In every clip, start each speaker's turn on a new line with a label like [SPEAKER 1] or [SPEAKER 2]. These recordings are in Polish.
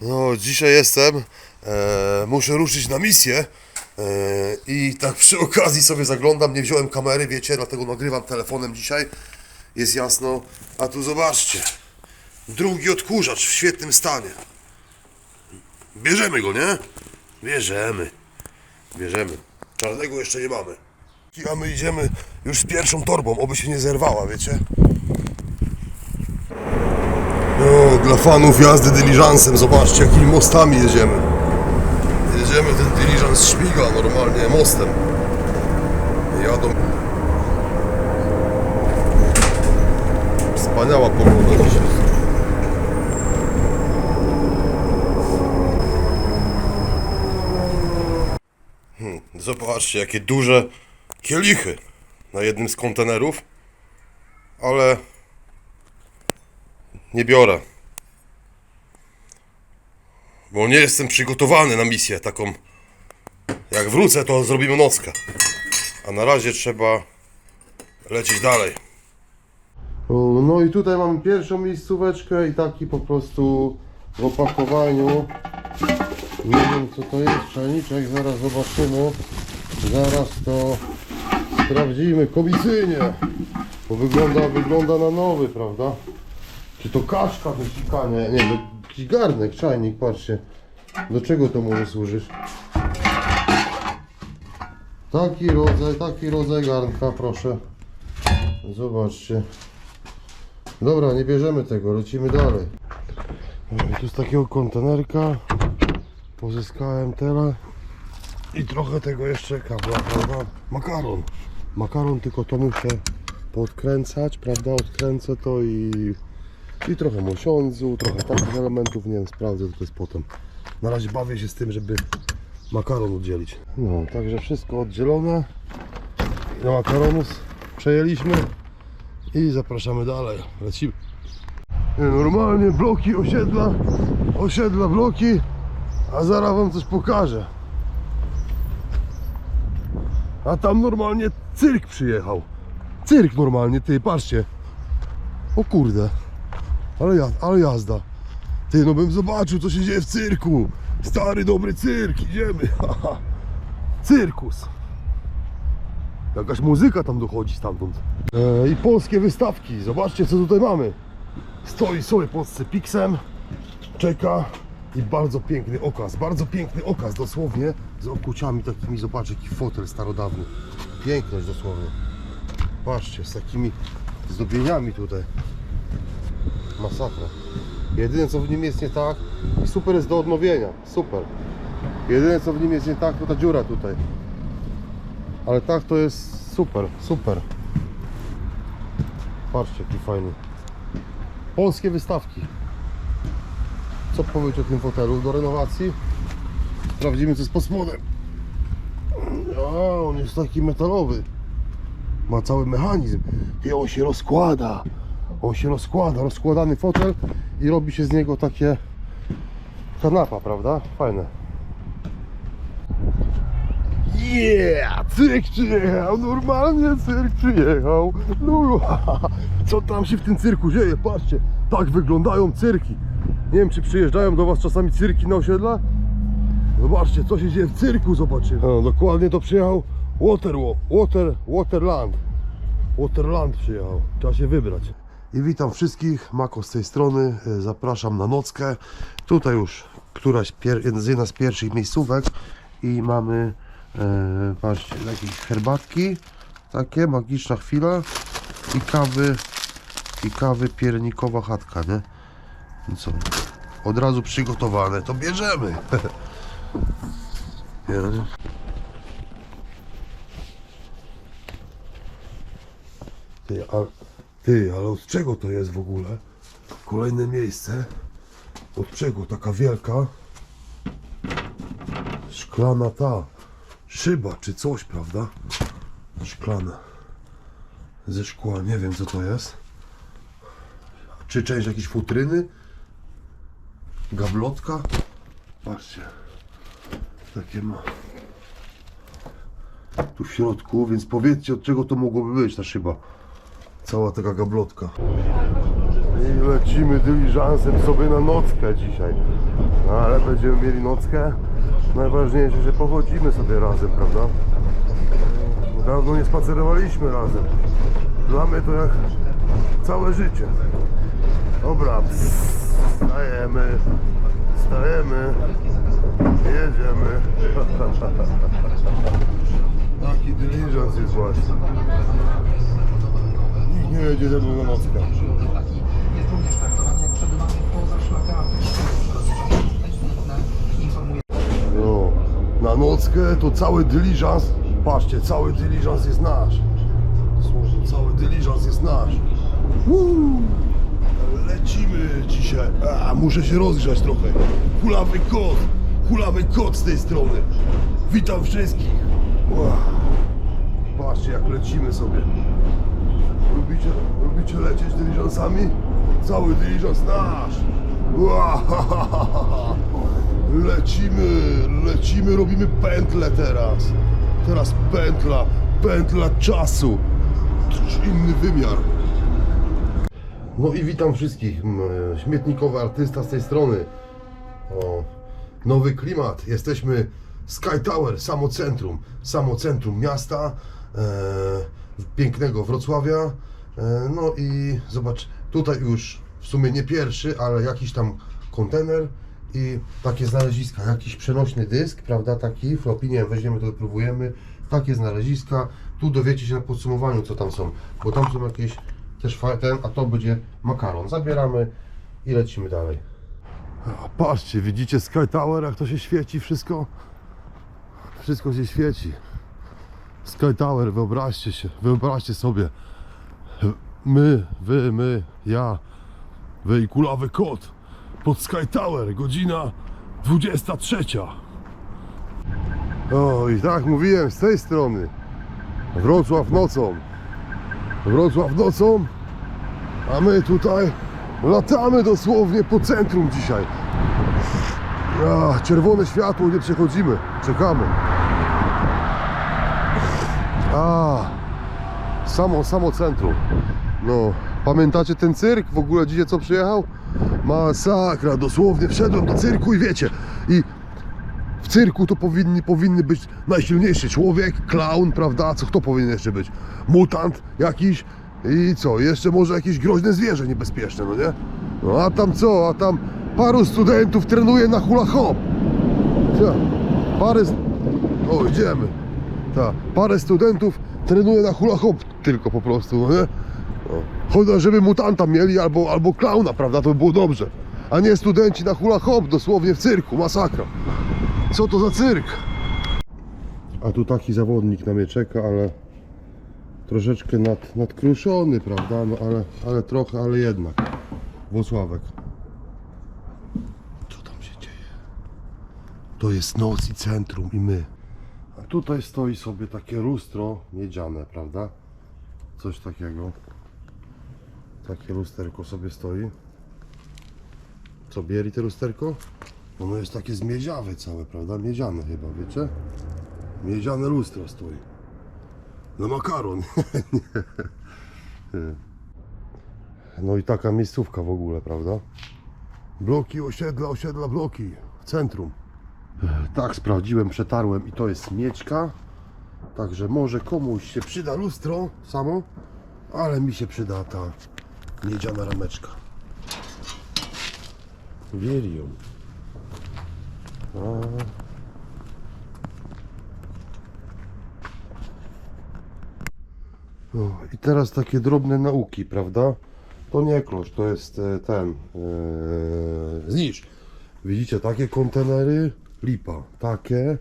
[SPEAKER 1] No, dzisiaj jestem. E, muszę ruszyć na misję. E, I tak przy okazji sobie zaglądam. Nie wziąłem kamery, wiecie, dlatego nagrywam telefonem dzisiaj. Jest jasno. A tu zobaczcie. Drugi odkurzacz w świetnym stanie. Bierzemy go, nie? Bierzemy. Bierzemy. Czarnego jeszcze nie mamy. A my idziemy już z pierwszą torbą, oby się nie zerwała, wiecie? No, dla fanów jazdy dyliżansem, zobaczcie jakimi mostami jedziemy. Jedziemy ten dyliżans szpiga normalnie mostem. Jadą. Wspaniała pogoda dzisiaj. Hmm, zobaczcie jakie duże kielichy na jednym z kontenerów. Ale nie biorę. Bo nie jestem przygotowany na misję taką. Jak wrócę, to zrobimy nockę. A na razie trzeba lecieć dalej. No i tutaj mamy pierwszą miejscóweczkę i taki po prostu w opakowaniu. Nie wiem co to jest, czajniczek, zaraz zobaczymy. Zaraz to sprawdzimy komisyjnie. Bo wygląda, wygląda na nowy, prawda? Czy to kaszka do sikania? Nie, to jakiś garnek, czajnik, patrzcie. Do czego to może służyć? Taki rodzaj, taki rodzaj garnka, proszę. Zobaczcie. Dobra, nie bierzemy tego, lecimy dalej. Tu z takiego kontenerka pozyskałem tyle i trochę tego jeszcze kabla, prawda? Makaron. Makaron, tylko to muszę podkręcać, prawda? Odkręcę to i, i trochę mosiądzu, trochę takich elementów, nie wiem, sprawdzę, to jest potem. Na razie bawię się z tym, żeby makaron oddzielić. No, także wszystko oddzielone. Na makaronus przejęliśmy i zapraszamy dalej. Lecimy. Normalnie bloki osiedla, osiedla bloki, a zaraz wam coś pokażę. A tam normalnie cyrk przyjechał. Cyrk normalnie, ty, patrzcie. O kurde. Ale, ja, ale jazda. Ty, no bym zobaczył, co się dzieje w cyrku. Stary, dobry cyrk, idziemy. Cyrkus. Jakaś muzyka tam dochodzi stamtąd. E, I polskie wystawki. Zobaczcie, co tutaj mamy. Stoi sobie pod Pixem, czeka i bardzo piękny okaz, bardzo piękny okaz dosłownie z okuciami takimi, zobaczcie jaki fotel starodawny, piękność dosłownie. Patrzcie, z takimi zdobieniami tutaj, masakra. Jedyne co w nim jest nie tak, i super jest do odnowienia, super. Jedyne co w nim jest nie tak to ta dziura tutaj. Ale tak to jest super, super. Patrzcie jaki fajny. Polskie wystawki. Co powiedzieć o tym fotelu do renowacji? Sprawdzimy co jest pod spodem. A, on jest taki metalowy. Ma cały mechanizm. I on się rozkłada. On się rozkłada. Rozkładany fotel i robi się z niego takie kanapa, prawda? Fajne. Yeah! Cyrk przyjechał! Normalnie cyrk przyjechał! No, co tam się w tym cyrku dzieje? Patrzcie, tak wyglądają cyrki. Nie wiem, czy przyjeżdżają do Was czasami cyrki na osiedla? Zobaczcie, co się dzieje w cyrku, zobaczymy. No, dokładnie to przyjechał Water, Water, Waterland. Waterland przyjechał. Trzeba się wybrać. I witam wszystkich, Mako z tej strony. E, Zapraszam na nockę. Tutaj już któraś, pier- jedna z pierwszych miejscówek i mamy, e, patrzcie, jakieś herbatki, takie, magiczna chwila i kawy, i kawy piernikowa chatka, nie? No co, od razu przygotowane, to bierzemy. Nie? Ty, a, ty, ale od czego to jest w ogóle? Kolejne miejsce. Od czego? Taka wielka szklana ta szyba czy coś, prawda? Szklana ze szkła, nie wiem co to jest. Czy część jakiejś futryny? Gablotka? Patrzcie. Takie ma. Tu w środku, więc powiedzcie od czego to mogłoby być ta szyba. Cała taka gablotka. I lecimy dyliżansem sobie na nockę dzisiaj. No ale będziemy mieli nockę. Najważniejsze, że pochodzimy sobie razem, prawda? Dawno nie spacerowaliśmy razem. Dla mnie to jak całe życie. Dobra, stajemy, stajemy, jedziemy. Taki dyliżans jest właśnie. Nie jedzie ze mną na nockę. No, na nockę to cały dyliżans. Patrzcie, cały dyliżans jest nasz. Słowo, cały dyliżans jest nasz. Uuu, lecimy dzisiaj. A, muszę się rozgrzać trochę. Hulawy kot, hulawy kot z tej strony. Witam wszystkich. Patrzcie, jak lecimy sobie. Lubicie, lubicie lecieć dyliżansami? Cały dyliżans nasz. Lecimy, lecimy, robimy pętlę teraz. Teraz pętla, pętla czasu. Inny wymiar. No i witam wszystkich. Śmietnikowy artysta z tej strony. O, nowy klimat. Jesteśmy Sky Tower, samo centrum, samo centrum miasta, e, pięknego Wrocławia. E, no i zobacz, tutaj już w sumie nie pierwszy, ale jakiś tam kontener i takie znaleziska, jakiś przenośny dysk, prawda, taki, floppy, nie weźmiemy to, próbujemy, takie znaleziska, tu dowiecie się na podsumowaniu, co tam są, bo tam są jakieś też ten, a to będzie makaron, zabieramy i lecimy dalej. Patrzcie, widzicie Sky Tower, jak to się świeci wszystko? Wszystko się świeci. Sky Tower, wyobraźcie się, wyobraźcie sobie. My, wy, my, ja, wy i kulawy kot pod Sky Tower, godzina 23. O, i tak mówiłem z tej strony. Wrocław nocą. Wrocław nocą, a my tutaj latamy dosłownie po centrum dzisiaj. A, czerwone światło, nie przechodzimy, czekamy. A, samo, samo centrum. No, pamiętacie ten cyrk w ogóle dzisiaj co przyjechał? Masakra, dosłownie wszedłem do cyrku i wiecie, i w cyrku to powinni, powinny być najsilniejszy człowiek, klaun, prawda? Co kto powinien jeszcze być? Mutant jakiś i co? Jeszcze może jakieś groźne zwierzę niebezpieczne, no nie? No a tam co? A tam paru studentów trenuje na hula hop. Co? Parę... O, idziemy. Tak, parę studentów trenuje na hula hop tylko po prostu, no nie? Chodzą, żeby mutanta mieli albo, albo klauna, prawda? To by było dobrze. A nie studenci na hula hop, dosłownie w cyrku, masakra. Co to za cyrk? A tu taki zawodnik na mnie czeka, ale troszeczkę nad, nadkruszony, prawda? No ale, ale trochę, ale jednak. Włocławek. Co tam się dzieje? To jest noc i centrum i my. A tutaj stoi sobie takie lustro miedziane, prawda? Coś takiego. Takie lusterko sobie stoi. Co bieli te lusterko? Ono jest takie zmiedziawe całe, prawda? Miedziane chyba, wiecie? Miedziane lustro stoi. Na makaron. no i taka miejscówka w ogóle, prawda? Bloki, osiedla, osiedla, bloki. Centrum. Tak, sprawdziłem, przetarłem i to jest mieczka. Także może komuś się przyda lustro samo, ale mi się przyda ta miedziana rameczka. Wieli ją. A. O, I teraz takie drobne nauki, prawda? To nie klucz, to jest e, ten e, znicz. Widzicie, takie kontenery, lipa, takie,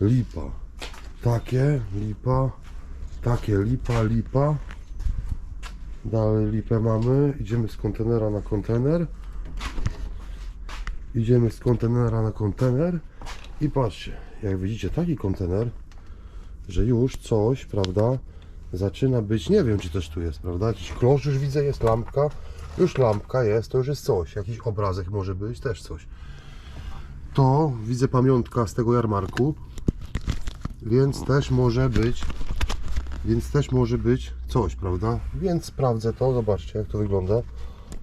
[SPEAKER 1] lipa, takie, lipa, takie, lipa, lipa. Dalej lipę mamy, idziemy z kontenera na kontener. Idziemy z kontenera na kontener. I patrzcie, jak widzicie taki kontener, że już coś, prawda, zaczyna być, nie wiem czy też tu jest, prawda, jakiś klosz już widzę, jest lampka, już lampka jest, to już jest coś, jakiś obrazek może być, też coś. To widzę pamiątka z tego jarmarku, więc też może być, więc też może być coś, prawda, więc sprawdzę to, zobaczcie jak to wygląda.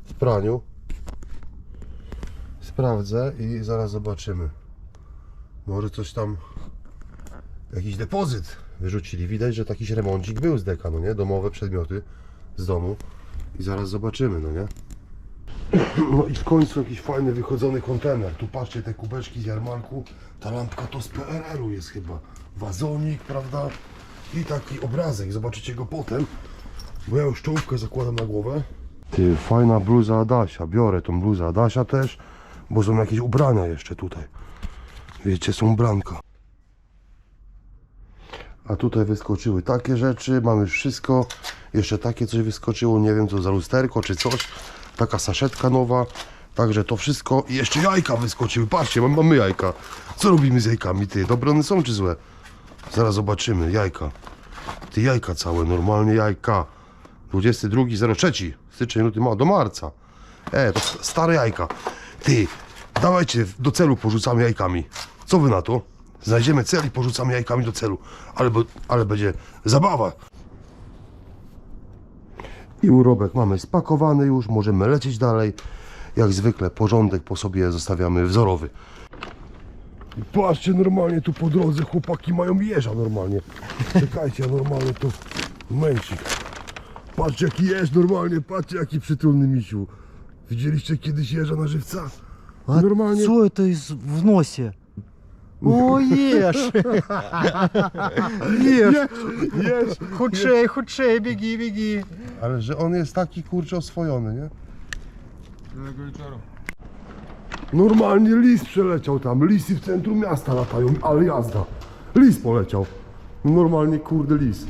[SPEAKER 1] w praniu. Sprawdzę i zaraz zobaczymy. Może coś tam, jakiś depozyt wyrzucili. Widać, że taki remoncik był z deka, no nie? Domowe przedmioty z domu. I zaraz zobaczymy, no nie? No i w końcu jakiś fajny wychodzony kontener. Tu patrzcie, te kubeczki z jarmarku. Ta lampka to z PRL-u jest chyba. Wazonik, prawda? I taki obrazek. Zobaczycie go potem. Bo ja już czołówkę zakładam na głowę. Ty, fajna bluza Adasia. Biorę tą bluzę Adasia też, bo są jakieś ubrania jeszcze tutaj. Wiecie, są ubranka. A tutaj wyskoczyły takie rzeczy, mamy wszystko. Jeszcze takie coś wyskoczyło, nie wiem co za lusterko czy coś. Taka saszetka nowa. Także to wszystko. I jeszcze jajka wyskoczyły. Patrzcie, mam- mamy jajka. Co robimy z jajkami, ty? Dobre one są czy złe? Zaraz zobaczymy. Jajka. Ty jajka całe, normalnie jajka. 22.03. Styczeń, luty, ma do marca. E, to stare jajka. Ty, dawajcie, do celu porzucamy jajkami. Co wy na to? Znajdziemy cel i porzucamy jajkami do celu. Ale, ale będzie zabawa. I urobek mamy spakowany już, możemy lecieć dalej. Jak zwykle porządek po sobie zostawiamy wzorowy. Patrzcie, normalnie tu po drodze chłopaki mają jeża normalnie. Czekajcie, ja normalnie tu momencik. Patrzcie jaki jeż normalnie, patrzcie jaki przytulny misiu. Widzieliście kiedyś jeża na żywca?
[SPEAKER 2] А
[SPEAKER 1] Normalnie.
[SPEAKER 2] что это из, в носе? О, ешь! Ешь!
[SPEAKER 1] Jeż!
[SPEAKER 2] Худшей, худшей, беги, беги!
[SPEAKER 1] Ale że on jest taki kurczę oswojony, nie? Normalnie lis przeleciał tam. Lisy w centrum miasta latają, ale jazda. Lis poleciał. Normalnie kurde lis.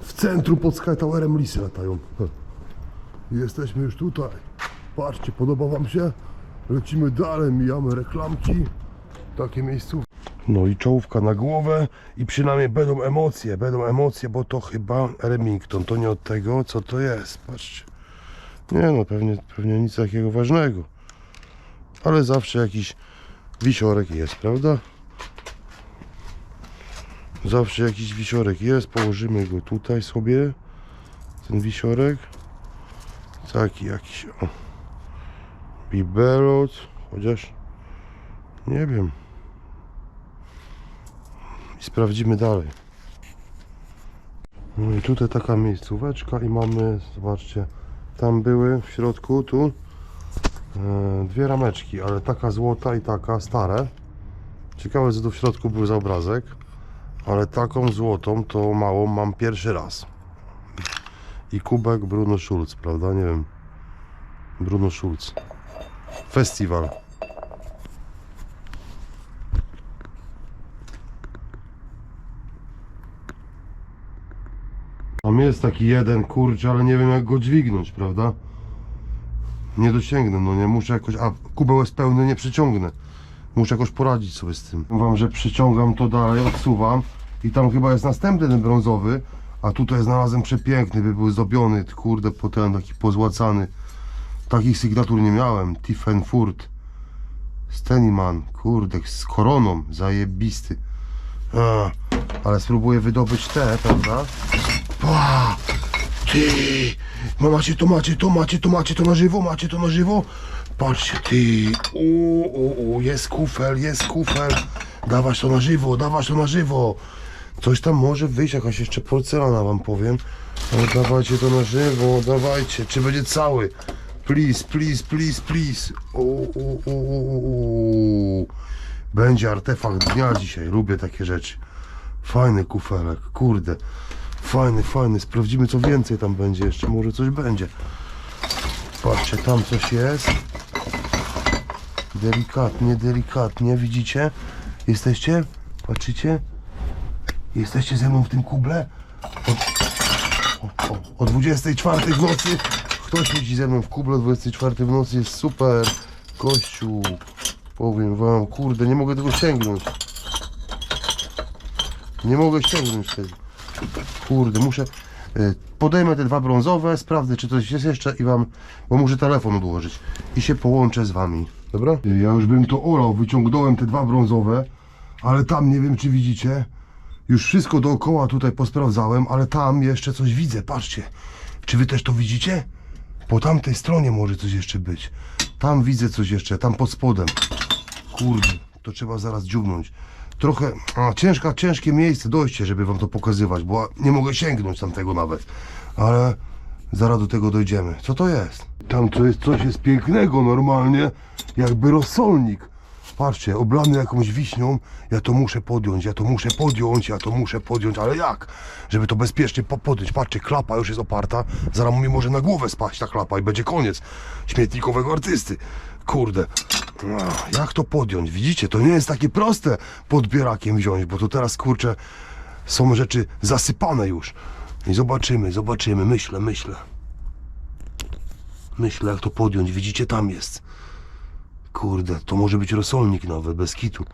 [SPEAKER 1] W centrum pod Sky Towerem lisy latają. Jesteśmy już tutaj. Patrzcie, podoba wam się? Lecimy dalej, mijamy reklamki. Takie miejscówki. No i czołówka na głowę i przynajmniej będą emocje, będą emocje, bo to chyba Remington, to nie od tego, co to jest, patrzcie. Nie no, pewnie, pewnie nic takiego ważnego. Ale zawsze jakiś wisiorek jest, prawda? Zawsze jakiś wisiorek jest, położymy go tutaj sobie, ten wisiorek. Taki jakiś, o. Bibelot, chociaż nie wiem. I sprawdzimy dalej. No i tutaj taka miejscóweczka i mamy, zobaczcie, tam były w środku, tu dwie rameczki, ale taka złota i taka stare. Ciekawe co tu w środku był za obrazek, ale taką złotą to małą mam pierwszy raz. I kubek Bruno Schulz, prawda? Nie wiem. Bruno Schulz. Festiwal. Tam jest taki jeden kurczę, ale nie wiem jak go dźwignąć, prawda? Nie dosięgnę, no nie muszę jakoś. A kubeł jest pełny, nie przyciągnę. Muszę jakoś poradzić sobie z tym. Wam, że przyciągam to dalej, odsuwam i tam chyba jest następny ten brązowy, a tutaj znalazłem przepiękny, by był zdobiony, kurde, potem taki pozłacany. Takich sygnatur nie miałem. Tiffenfurt, Steniman, kurde, z koroną, zajebisty. A, ale spróbuję wydobyć te, prawda? Pa! Ty! No macie to, macie to, macie to, macie to na żywo, macie to na żywo? Patrzcie, ty! U, u, u, jest kufel, jest kufel. Dawać to na żywo, dawać to na żywo. Coś tam może wyjść, jakaś jeszcze porcelana wam powiem. Ale dawajcie to na żywo, dawajcie. Czy będzie cały? Please, please, please, please. U, u, u, u, u. Będzie artefakt dnia dzisiaj. Lubię takie rzeczy. Fajny kufelek, kurde. Fajny, fajny. Sprawdzimy co więcej tam będzie jeszcze. Może coś będzie. Patrzcie, tam coś jest. Delikatnie, delikatnie. Widzicie? Jesteście? Patrzycie? Jesteście ze mną w tym kuble? O, o, o 24 w nocy. Ktoś siedzi ze mną w kuble o 24 w nocy. Jest super. Kościół. Powiem wam, kurde, nie mogę tego sięgnąć. Nie mogę sięgnąć tego. Kurde, muszę. y, Podejmę te dwa brązowe, sprawdzę czy coś jest jeszcze i wam. Bo muszę telefon odłożyć. I się połączę z wami. Dobra? Ja już bym to olał, wyciągnąłem te dwa brązowe, ale tam nie wiem czy widzicie. Już wszystko dookoła tutaj posprawdzałem, ale tam jeszcze coś widzę, patrzcie. Czy wy też to widzicie? Po tamtej stronie może coś jeszcze być. Tam widzę coś jeszcze, tam pod spodem. Kurde, to trzeba zaraz dziugnąć. Trochę a, ciężka, ciężkie miejsce, dojście, żeby wam to pokazywać, bo nie mogę sięgnąć tamtego nawet. Ale zaraz do tego dojdziemy. Co to jest? Tam to jest coś jest pięknego normalnie, jakby rosolnik. Patrzcie, oblany jakąś wiśnią, ja to muszę podjąć, ja to muszę podjąć, ja to muszę podjąć, ale jak? Żeby to bezpiecznie po- podjąć. Patrzcie, klapa już jest oparta, zaraz mi może na głowę spaść ta klapa i będzie koniec śmietnikowego artysty. Kurde, Jak to podjąć? Widzicie, to nie jest takie proste podbierakiem wziąć, bo to teraz, kurczę, są rzeczy zasypane już. I zobaczymy, zobaczymy, myślę, myślę. Myślę, jak to podjąć. Widzicie, tam jest. Kurde, to może być rosolnik nowy, bez kitu.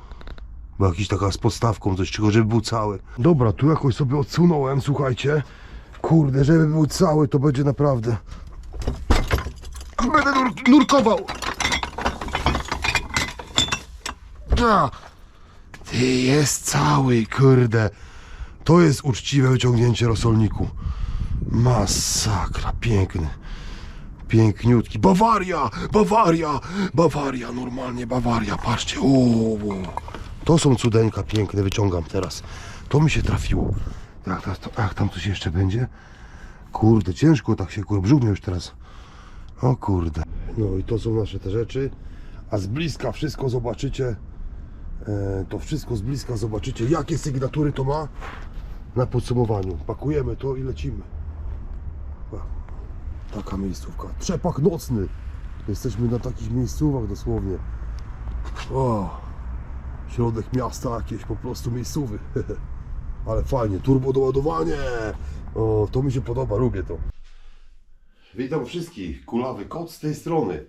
[SPEAKER 1] Bo jakiś taka z podstawką, coś czego, żeby był cały. Dobra, tu jakoś sobie odsunąłem, słuchajcie. Kurde, żeby był cały, to będzie naprawdę... Będę nur nurkował! Ty jest cały, kurde. To jest uczciwe wyciągnięcie rosolniku. Masakra, piękny. Piękniutki. Bawaria! Bawaria! Bawaria, normalnie Bawaria, patrzcie. O, To są cudeńka piękne, wyciągam teraz. To mi się trafiło. Jak, jak, jak tam coś jeszcze będzie? Kurde, ciężko tak się, kurde, brzuch już teraz. O kurde. No i to są nasze te rzeczy. A z bliska wszystko zobaczycie. E, to wszystko z bliska zobaczycie, jakie sygnatury to ma na podsumowaniu. Pakujemy to i lecimy. Taka miejscówka. Trzepak nocny. Jesteśmy na takich miejscówach dosłownie. O, środek miasta jakieś po prostu miejscowy. Ale fajnie, turbo doładowanie. O, to mi się podoba, lubię to. Witam wszystkich, kulawy kot z tej strony.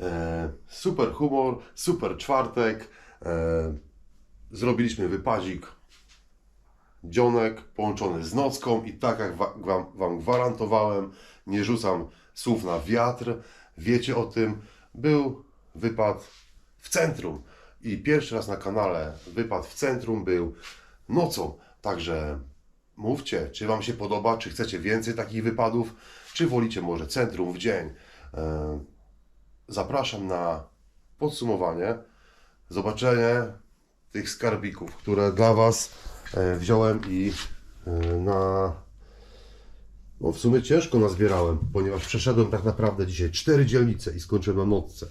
[SPEAKER 1] E, super humor, super czwartek. E, zrobiliśmy wypazik dzionek połączony z nocką i tak jak wa- wam, wam gwarantowałem, nie rzucam słów na wiatr, wiecie o tym, był wypad w centrum i pierwszy raz na kanale wypad w centrum był nocą, także mówcie, czy wam się podoba, czy chcecie więcej takich wypadów, czy wolicie może centrum w dzień. E, Zapraszam na podsumowanie, zobaczenie tych skarbików, które dla Was e, wziąłem i e, na. No w sumie ciężko nazbierałem, ponieważ przeszedłem tak naprawdę dzisiaj cztery dzielnice i skończyłem na nocce.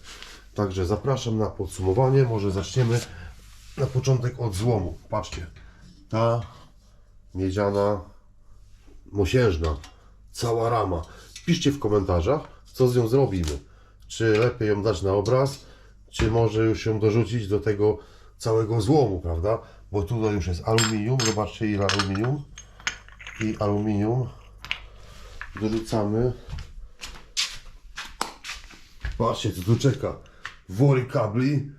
[SPEAKER 1] Także zapraszam na podsumowanie. Może zaczniemy na początek od złomu. Patrzcie, ta miedziana, mosiężna, cała rama. Piszcie w komentarzach, co z nią zrobimy. Czy lepiej ją dać na obraz, czy może już ją dorzucić do tego całego złomu, prawda? Bo tutaj już jest aluminium, zobaczcie ile aluminium i aluminium dorzucamy. Patrzcie co tu czeka. Wory kabli,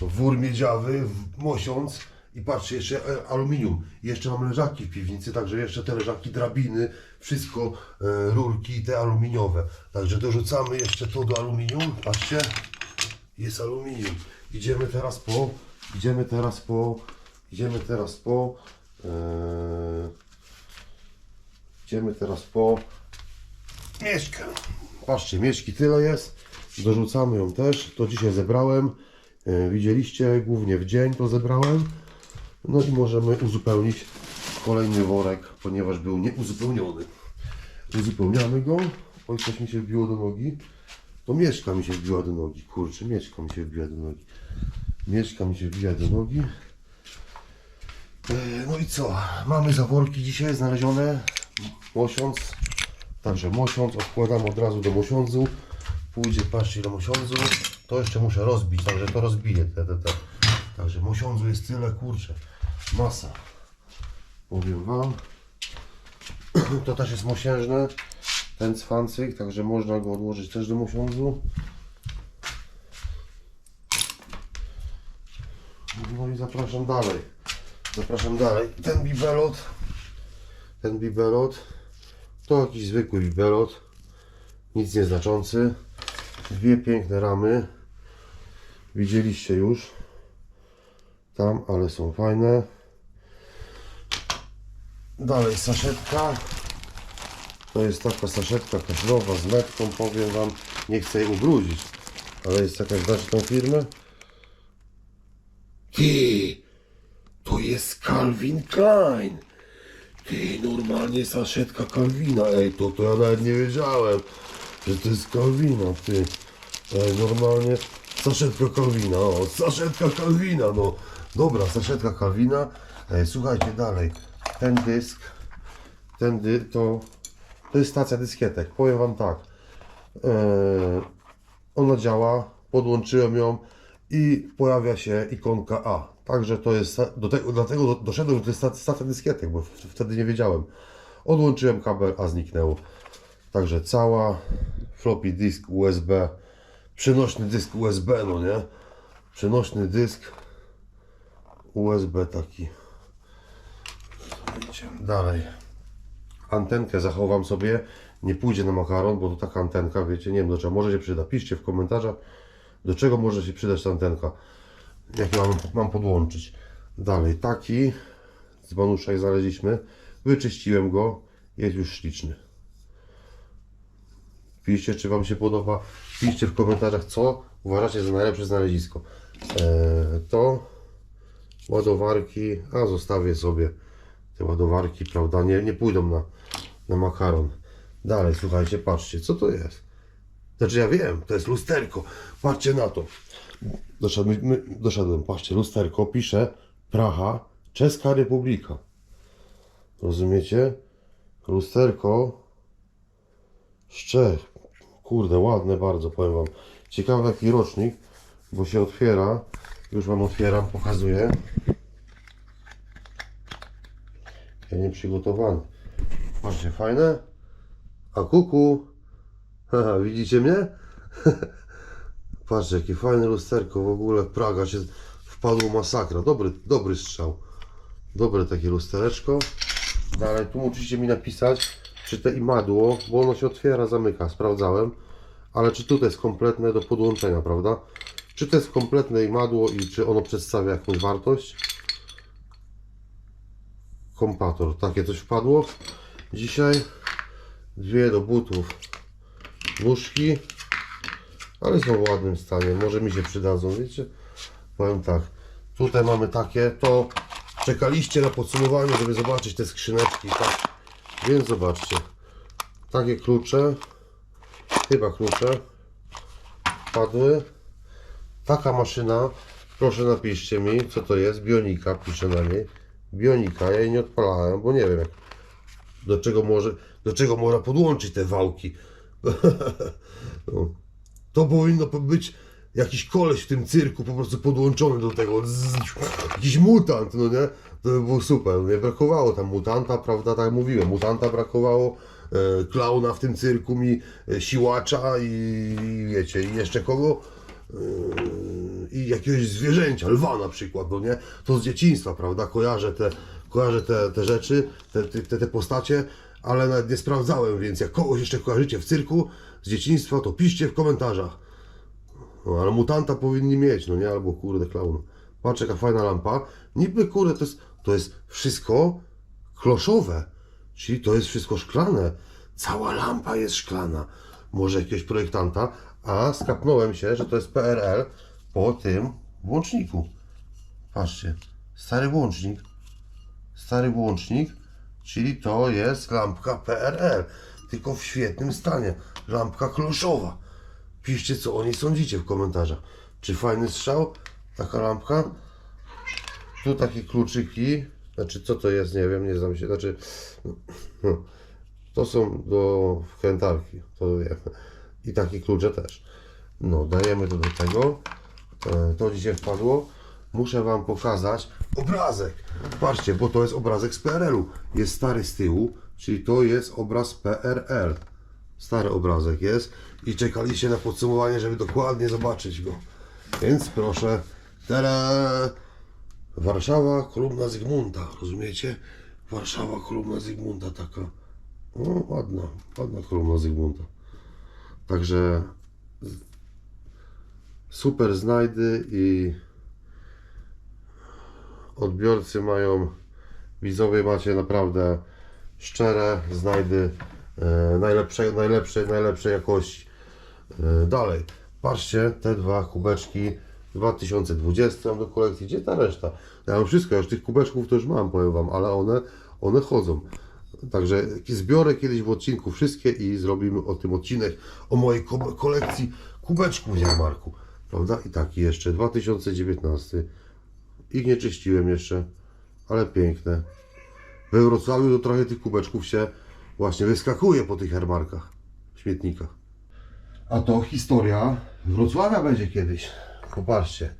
[SPEAKER 1] wór miedziawy, mosiąc i patrzcie jeszcze e, aluminium. Jeszcze mam leżaki w piwnicy, także jeszcze te leżaki, drabiny, wszystko, e, rurki te aluminiowe. Także dorzucamy jeszcze to do aluminium. Patrzcie, jest aluminium. Idziemy teraz po, idziemy teraz po, idziemy teraz po, e, idziemy teraz po mieszkę. Patrzcie, mieszki tyle jest. Dorzucamy ją też. To dzisiaj zebrałem. E, Widzieliście, głównie w dzień to zebrałem. No i możemy uzupełnić kolejny worek, ponieważ był nieuzupełniony. Uzupełniamy go. Oj, coś mi się wbiło do nogi. To mieszka mi się wbiła do nogi. Kurczę, mieszka mi się wbiła do nogi. Mieszka mi się wbija do nogi. E, No i co? Mamy zaworki dzisiaj znalezione. Mosiąc. Także mosiąc odkładam od razu do mosiądzu. Pójdzie, patrzcie ile mosiądzu. To jeszcze muszę rozbić, także to rozbiję. Te, te, te. Także mosiądzu jest tyle, kurczę. Masa. Powiem wam. To też jest mosiężne. Ten cwancyk, także można go odłożyć też do mosiądzu. No i zapraszam dalej. Zapraszam dalej. Ten bibelot. Ten bibelot. To jakiś zwykły bibelot. Nic nieznaczący. Dwie piękne ramy. Widzieliście już. Tam, ale są fajne. Dalej saszetka. To jest taka saszetka kaflowa z metką, powiem Wam, nie chcę jej ubrudzić, ale jest jakaś, znacie tą firmę? Ty, to jest Calvin Klein. Ty, normalnie saszetka Calvina, ej, to, to ja nawet nie wiedziałem, że to jest Calvina, ty. Ej, normalnie saszetka Calvina, o, saszetka Calvina, no. Dobra, saszetka Calvina. Ej, słuchajcie, dalej. Ten dysk, ten to, to jest stacja dyskietek. Powiem Wam tak. E, ona działa, podłączyłem ją i pojawia się ikonka A. Także to jest, do tego, dlatego do- doszedłem, że to jest sta- stacja dyskietek, bo wtedy nie wiedziałem. Odłączyłem kabel, a zniknęło. Także cała floppy disk USB, przenośny dysk USB, no nie? Przenośny dysk USB taki. Dalej. Antenkę zachowam sobie. Nie pójdzie na makaron, bo to taka antenka, wiecie, nie wiem do czego może się przyda. Piszcie w komentarzach, do czego może się przydać ta antenka. Jak mam, mam podłączyć. Dalej, taki z znaleźliśmy. Wyczyściłem go. Jest już śliczny. Piszcie, czy Wam się podoba. Piszcie w komentarzach, co uważacie za najlepsze znalezisko. Eee, to ładowarki, a zostawię sobie te ładowarki, prawda, nie, nie pójdą na, na makaron. Dalej, słuchajcie, patrzcie, co to jest? Znaczy ja wiem, to jest lusterko. Patrzcie na to. Doszedłem, doszedłem patrzcie, lusterko pisze Praha, Czeska Republika. Rozumiecie? Lusterko z. Kurde, ładne bardzo, powiem Wam. Ciekawy jaki rocznik, bo się otwiera. Już Wam otwieram, pokazuję. Ja nie przygotowany. Patrzcie, fajne. A kuku. Haha, widzicie mnie? Patrzcie, jakie fajne lusterko w ogóle. Praga się wpadło masakra. Dobry, dobry strzał. Dobre takie lustereczko. Dalej, tu musicie mi napisać, czy te imadło, bo ono się otwiera, zamyka. Sprawdzałem. Ale czy tutaj jest kompletne do podłączenia, prawda? Czy to jest kompletne imadło i czy ono przedstawia jakąś wartość? Kompator, takie coś wpadło. Dzisiaj dwie do butów nóżki, ale są w ładnym stanie. Może mi się przydadzą, wiecie? Powiem tak. Tutaj mamy takie, to czekaliście na podsumowanie, żeby zobaczyć te skrzyneczki, tak? Więc zobaczcie. Takie klucze, chyba klucze, padły. Taka maszyna, proszę napiszcie mi, co to jest. Bionika, piszę na niej. Bionika, ja jej nie odpalałem, bo nie wiem jak, do czego może, do czego można podłączyć te wałki. no. To powinno być jakiś koleś w tym cyrku po prostu podłączony do tego. Zzz, jakiś mutant, no nie? To by było super. Nie brakowało tam mutanta, prawda? Tak mówiłem, mutanta brakowało. E, klauna w tym cyrku mi, e, siłacza i, i wiecie, i jeszcze kogo? I jakiegoś zwierzęcia, lwa na przykład, no nie? To z dzieciństwa, prawda? Kojarzę te, kojarzę te, te rzeczy, te, te, te postacie, ale nawet nie sprawdzałem, więc jak kogoś jeszcze kojarzycie w cyrku z dzieciństwa, to piszcie w komentarzach. No, ale mutanta powinni mieć, no nie? Albo kurde klaun. Patrz jaka fajna lampa. Niby kurde, to jest, to jest wszystko kloszowe, czyli to jest wszystko szklane. Cała lampa jest szklana. Może jakiegoś projektanta, a skapnąłem się, że to jest PRL po tym włączniku. Patrzcie, stary włącznik. Stary włącznik, czyli to jest lampka PRL, tylko w świetnym stanie. Lampka kloszowa. Piszcie, co o niej sądzicie w komentarzach. Czy fajny strzał? Taka lampka? Tu takie kluczyki. Znaczy, co to jest? Nie wiem, nie znam się. Znaczy, to są do wkrętarki, to wiem. I takie klucze też. No, dajemy to do tego. E, To dzisiaj wpadło. Muszę Wam pokazać obrazek. Patrzcie, bo to jest obrazek z PRL-u. Jest stary z tyłu, czyli to jest obraz PRL. Stary obrazek jest i czekaliście na podsumowanie, żeby dokładnie zobaczyć go. Więc proszę. Tada! Warszawa, kolumna Zygmunta, rozumiecie? Warszawa, kolumna Zygmunta taka. No, ładna, ładna kolumna Zygmunta. Także super znajdy i odbiorcy mają, widzowie macie naprawdę szczere znajdy najlepszej, najlepszej, najlepszej jakości. E, dalej, patrzcie, te dwa kubeczki 2020 do kolekcji, gdzie ta reszta? Ja mam wszystko, już tych kubeczków to już mam, powiem Wam, ale one, one chodzą. Także zbiorę kiedyś w odcinku wszystkie i zrobimy o tym odcinek, o mojej ko- kolekcji kubeczków z jarmarku. Prawda? I taki jeszcze, 2019. Ich nie czyściłem jeszcze, ale piękne. We Wrocławiu to trochę tych kubeczków się właśnie wyskakuje po tych jarmarkach, śmietnikach. A to historia Wrocławia będzie kiedyś. Popatrzcie.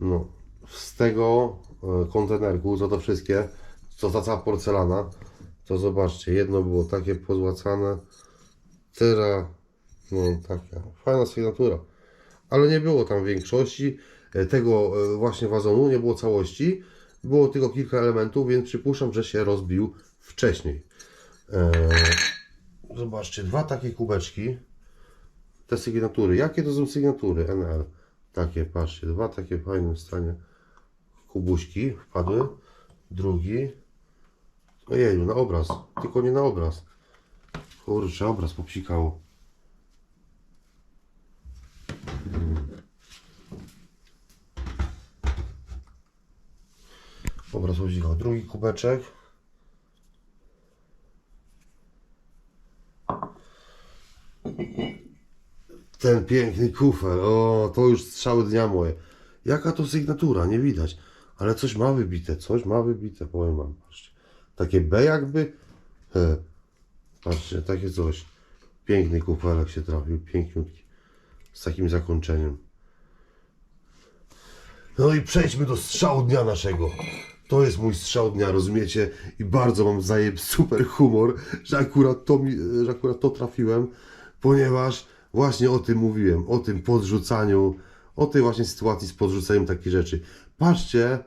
[SPEAKER 1] No, z tego e, kontenerku, co to wszystkie, co ta cała porcelana, to zobaczcie, jedno było takie pozłacane, teraz, no taka fajna sygnatura. Ale nie było tam większości e, tego e, właśnie wazonu, nie było całości. Było tylko kilka elementów, więc przypuszczam, że się rozbił wcześniej. E, zobaczcie, dwa takie kubeczki te sygnatury. Jakie to są sygnatury NL? Takie, patrzcie, dwa takie w fajnym stanie kubuśki wpadły. Drugi. Ojeju, na obraz. Tylko nie na obraz. Kurczę, obraz popsikało. Mm. Obraz popsikał. Drugi kubeczek. Ten piękny kufel, o, to już strzały dnia moje. Jaka to sygnatura, nie widać. Ale coś ma wybite, coś ma wybite, powiem wam. Patrzcie. Takie B jakby. He. Patrzcie, takie coś. Piękny kufelek się trafił, piękniutki. Z takim zakończeniem. No i przejdźmy do strzału dnia naszego. To jest mój strzał dnia, rozumiecie? I bardzo mam zajeb super humor, że akurat to, mi, że akurat to trafiłem, ponieważ właśnie o tym mówiłem, o tym podrzucaniu, o tej właśnie sytuacji z podrzucaniem takich rzeczy. Patrzcie,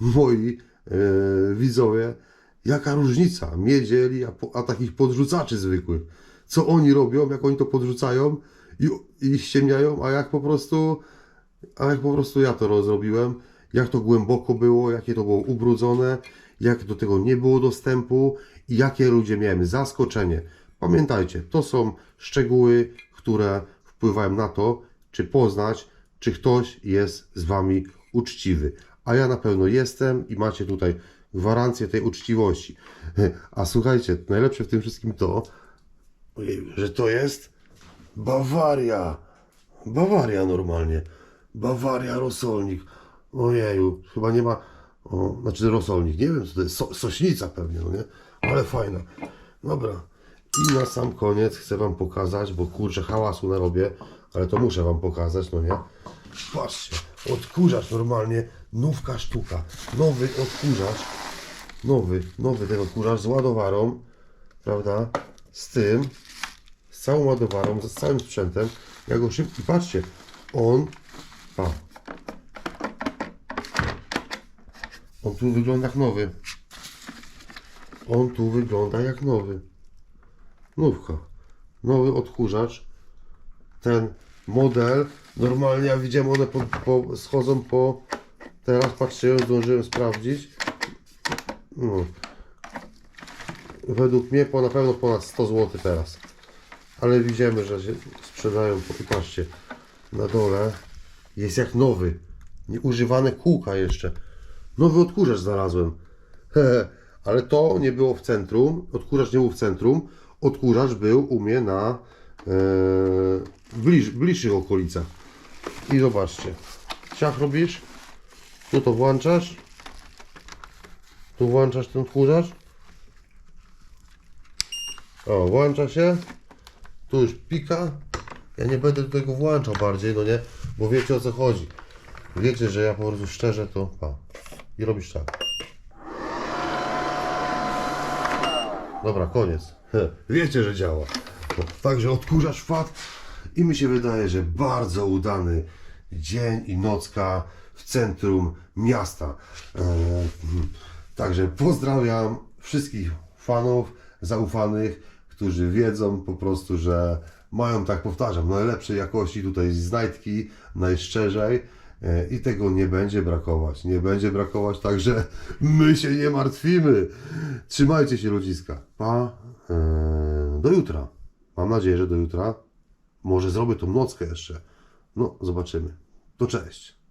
[SPEAKER 1] moi e, widzowie, jaka różnica miedzieli, a, po- a takich podrzucaczy zwykłych. Co oni robią, jak oni to podrzucają i, i ściemniają, a jak po prostu a jak po prostu ja to rozrobiłem, jak to głęboko było, jakie to było ubrudzone, jak do tego nie było dostępu i jakie ludzie miałem zaskoczenie. Pamiętajcie, to są szczegóły, które wpływają na to, czy poznać, czy ktoś jest z Wami uczciwy. A ja na pewno jestem i macie tutaj gwarancję tej uczciwości. A słuchajcie, najlepsze w tym wszystkim to, że to jest Bawaria. Bawaria normalnie. Bawaria rosolnik. Ojeju, chyba nie ma. O, znaczy rosolnik, nie wiem co to jest. So, sośnica pewnie, no nie? Ale fajna. Dobra. I na sam koniec chcę Wam pokazać, bo kurczę hałasu narobię, ale to muszę Wam pokazać, no nie? Patrzcie, odkurzacz normalnie, nówka sztuka. Nowy odkurzacz. Nowy, nowy ten odkurzacz z ładowarą, prawda? Z tym, z całą ładowarą, z całym sprzętem. Ja go szybko, i patrzcie, on, pa. On tu wygląda jak nowy. On tu wygląda jak nowy. Nówka. Nowy odkurzacz. Ten model, normalnie ja widziałem one po, po, schodzą po, teraz patrzcie, ją zdążyłem sprawdzić. No. Według mnie po, na pewno ponad 100 zł teraz. Ale widzimy, że się sprzedają, po- patrzcie, na dole jest jak nowy. Nieużywane kółka jeszcze. Nowy odkurzacz znalazłem. Ale to nie było w centrum. Odkurzacz nie był w centrum. Odkurzacz był u mnie na e, bliż, bliższych okolicach. I zobaczcie. Ciach robisz. Tu to włączasz. Tu włączasz ten odkurzacz. O, włącza się. Tu już pika. Ja nie będę tego włączał bardziej, no nie? Bo wiecie o co chodzi. Wiecie, że ja po prostu szczerze to. Pa. I robisz tak. Dobra, koniec. Wiecie, że działa. Także odkurzacz wpadł i mi się wydaje, że bardzo udany dzień i nocka w centrum miasta. E, mm, Także pozdrawiam wszystkich fanów zaufanych, którzy wiedzą po prostu, że mają, tak powtarzam, najlepszej jakości tutaj znajdki, najszczerzej. E, I tego nie będzie brakować. Nie będzie brakować, także my się nie martwimy. Trzymajcie się ludziska. Pa. E, Do jutra. Mam nadzieję, że do jutra. Może zrobię tą nockę jeszcze. No, zobaczymy. To cześć.